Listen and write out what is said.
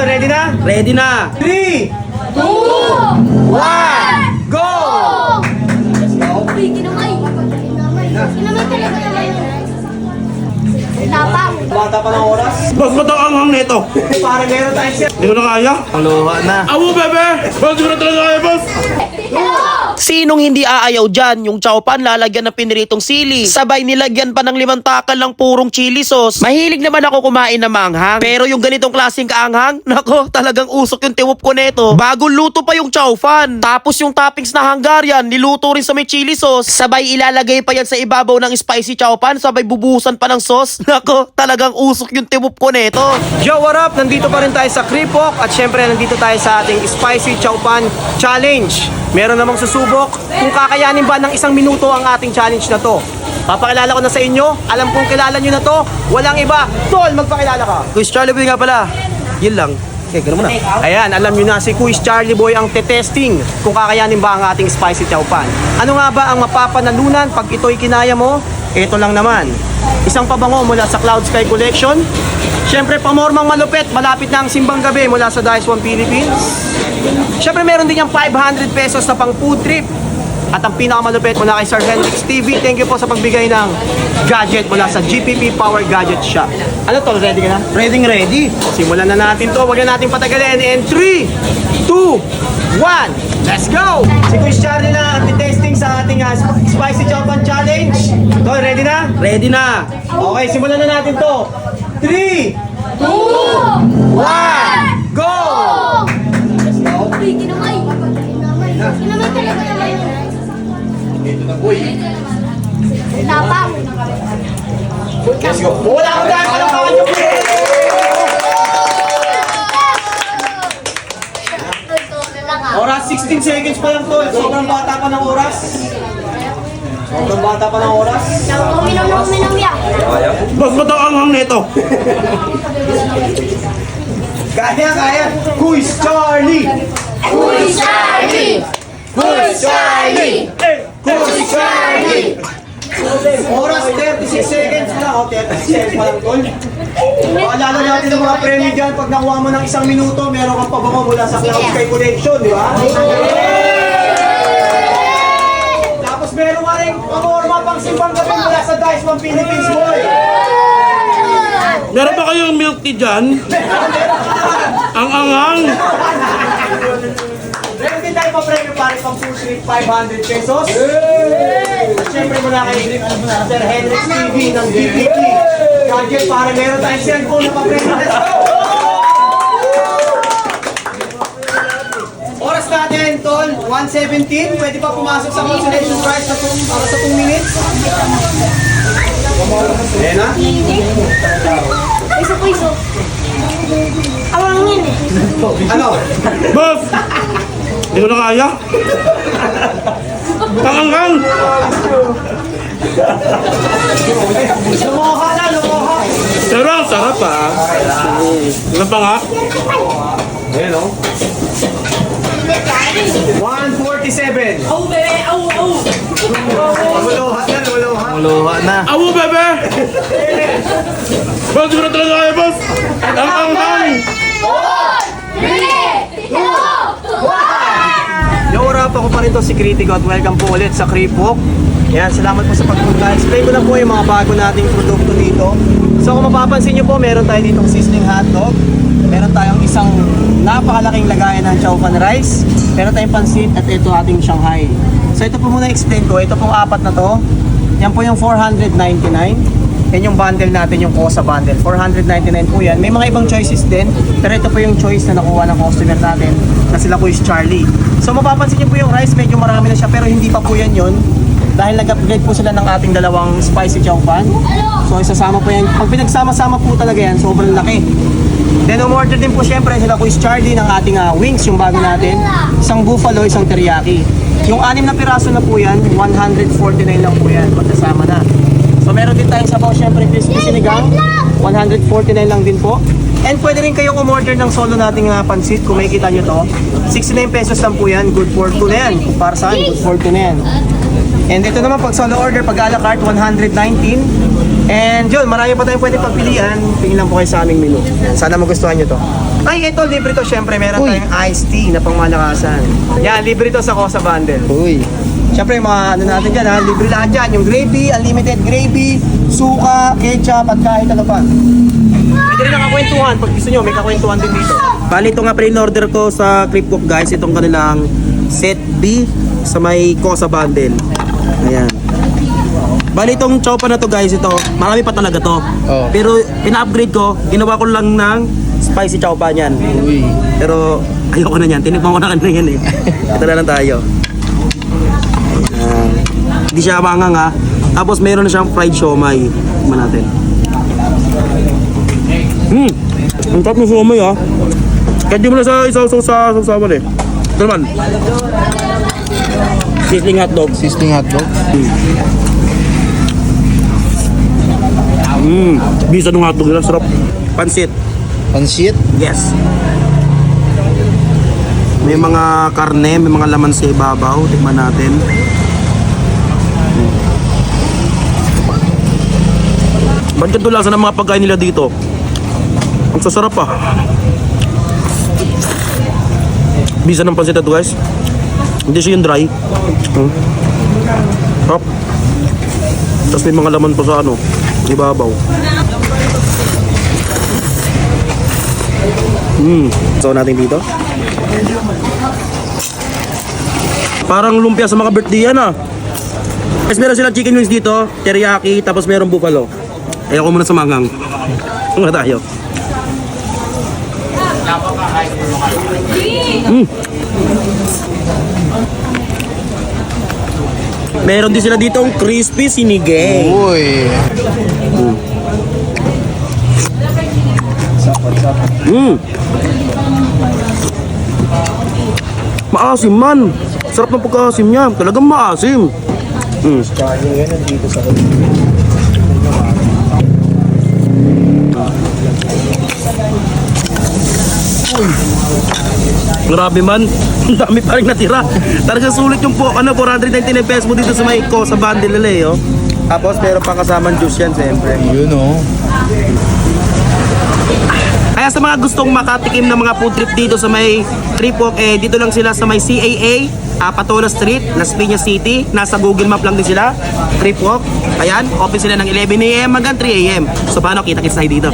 Okay, ready na? Ready na. 3, 2, 1, go! Uy, kinamay. Kinamay talaga naman. Tapang. Bata pa ng oras. Ba't ang anghang nito? Para meron tayong siya. Hindi ko na kaya. Aloha na. Awo, bebe! Hindi ko na talaga kaya, boss! Sinong hindi aayaw dyan? Yung chowpan lalagyan ng piniritong sili. Sabay nilagyan pa ng limang takal ng purong chili sauce. Mahilig naman ako kumain ng manghang. Pero yung ganitong klaseng kaanghang, nako, talagang usok yung tiwop ko neto. Bagong luto pa yung chowpan. Tapos yung toppings na Hungarian, niluto rin sa may chili sauce. Sabay ilalagay pa yan sa ibabaw ng spicy chowpan. Sabay bubuhusan pa ng sauce. Nako, talagang usok yung tiwop ko neto. Yo, what up? Nandito pa rin tayo sa Kripok at syempre nandito tayo sa ating Spicy Chow Pan Challenge. Meron namang susubok kung kakayanin ba ng isang minuto ang ating challenge na to. Papakilala ko na sa inyo. Alam kong kilala nyo na to. Walang iba. Tol, magpakilala ka. Quiz Charlie Boy nga pala. Yun lang. Okay, ganun mo na. Ayan, alam nyo na si Quiz Charlie Boy ang tetesting kung kakayanin ba ang ating Spicy Chow Pan. Ano nga ba ang mapapanalunan pag ito'y kinaya mo? Ito lang naman. Isang pabango mula sa Cloud Sky Collection. Siyempre, pamormang malupit. Malapit na ang simbang gabi mula sa Dice One Philippines. Siyempre, meron din yung 500 pesos na pang food trip. At ang pinakamalupit mula kay Sir Hendrix TV. Thank you po sa pagbigay ng gadget mula sa GPP Power Gadget Shop. Ano to? Ready ka na? Ready, ready. Simulan na natin to. Huwag na natin patagalin. And 3, 2, 1, let's go! Si Chris Charlie na ang testing ating ah, Spicy Japan Challenge. To, ready na? Ready na. Okay, simulan na natin to. 3, 2, 1, go! Uy, kinamay. Kinamay talaga naman. Tapang. Let's go. Wala akong dahil. Alam ka 16 seconds pa lang to. Sobrang bata pa ng oras. Sobrang bata pa ng oras. Uminom na uminom yan. Boss, ba't ang anghang nito? Kaya, kaya. Quiz Charlie! Uy, Charlie! Uy, Charlie! Quiz Charlie! Oras 36 seconds. O, 36 seconds pa lang tol. Paalala natin ang mga premyo dyan. Pag nakuha mo ng isang minuto, meron kang pabango mula sa Cloud Sky Collection, di ba? Tapos meron ka rin pamorma pang simbang gabi mula sa Dice One Philippines, boy! Meron ba kayong milk tea dyan? Ang anghang! Meron din tayo pa pang full trip 500 pesos. At syempre mula kay Sir Henrix TV ng DPT. Gadget para meron tayong cellphone na pa-premyo. Let's go! Oras natin, Tol, 1.17. Pwede pa pumasok sa consolation prize na kung para sa 2 minutes. Ayan na. Iso po iso. Awang yun eh. Ano? Boss! Hindi ko na kaya. Ang anghang! Lumoha na, lumoha. Pero ang sarap ah. Ano pa nga? Ayan o. 147. Au, bebe, au, au. Lumuluha na, lumuluha. Awo, bebe! Boss, hindi ko na talaga kaya, boss! Ang anghang! Yo, wrap ako pa rin to si Critico at welcome po ulit sa Kripok. Yan, salamat po sa pagpunta. Explain ko na po yung mga bago nating produkto dito. So kung mapapansin nyo po, meron tayo ditong sizzling hotdog. Meron tayong isang napakalaking lagayan ng chow fan rice. Meron tayong pansit at ito ating Shanghai. So ito po muna explain ko. Ito pong apat na to. Yan po yung 499. Yan yung bundle natin, yung Kosa bundle. 499 po yan. May mga ibang choices din. Pero ito po yung choice na nakuha ng customer natin na sila po is Charlie. So mapapansin niyo po yung rice, medyo marami na siya pero hindi pa po yan yun. Dahil nag-upgrade po sila ng ating dalawang spicy chow fan. So isasama po yan. Pag pinagsama-sama po talaga yan, sobrang laki. Then umorder din po syempre sila po is Charlie ng ating ah, wings, yung bago natin. Isang buffalo, isang teriyaki. Yung anim na piraso na po yan, 149 lang po yan, magkasama na. So meron din tayong sabaw syempre crispy sinigang, 149 lang din po. And pwede rin kayong umorder ng solo nating uh, pansit kung makikita nyo to. 69 pesos lang po yan. Good for two na yan. Para saan? Good for two na yan. And ito naman pag solo order, pag a la carte, 119. And yun, marami pa tayong pwede pagpilian. Tingin lang po kayo sa aming menu. Sana magustuhan nyo to. Ay, ito, libre to. Siyempre, meron tayong iced tea na pangmalakasan. Yan, libre to sa Cosa Bundle. Uy. Siyempre, yung mga ano natin dyan, ha? libre lahat dyan. Yung gravy, unlimited gravy, suka, ketchup, at kahit ano pa. Pwede rin nakakwentuhan. Pag gusto nyo, may kakwentuhan din dito. Bali, ito nga pre-order ko sa Cook guys. Itong kanilang set B sa may Cosa Bundle. Ayan. Bali, itong chowpa na to guys, ito, marami pa talaga to. Oh. Pero, pina-upgrade ko, ginawa ko lang ng spicy chowpa niyan. Uy. Pero ayoko na yan. Tinikman ko na kanina yan eh. Ito na lang tayo. Hindi siya mangang ha. Tapos meron na siyang fried siomay. Tignan natin. Hmm. Ang top ng siomay ha. Kahit di mo na sa isaw-saw sa sausawan eh. Ito naman. Sizzling hotdog. Sizzling hotdog. Hmm. Bisa ng hotdog nila. Sarap. Pansit. Pansit. Yes. May mga karne, may mga laman sa ibabaw. Tikman natin. Ba't ganito lasa ng mga pagkain nila dito? Ang sasarap pa. Bisa ng pansit ito guys. Hindi siya yung dry. Hmm. Sarap. Tapos may mga laman pa sa ano, ibabaw. Hmm. So natin dito. Parang lumpia sa mga birthday yan ah. Tapos meron silang chicken wings dito, teriyaki, tapos meron buffalo. Ayoko muna sa mangang. Muna tayo. Mm. Meron din sila dito ang crispy sinigay. Uy. Mm. Maasim man. Sarap ng pagkaasim niya. Talagang maasim. Mm. Grabe man. Ang dami pa rin natira. Talagang sulit yung po, ano, 499 pesos mo dito sa may ko sa bundle nila eh, oh. Tapos meron pang kasamang juice yan, siyempre. Yun oh. Kaya sa mga gustong makatikim ng mga food trip dito sa may Tripok, eh, dito lang sila sa may CAA, uh, Patola Street, Las Piñas City. Nasa Google Map lang din sila, Tripok. Ayan, open sila ng 11 a.m. hanggang 3 a.m. So paano, kita-kits tayo dito.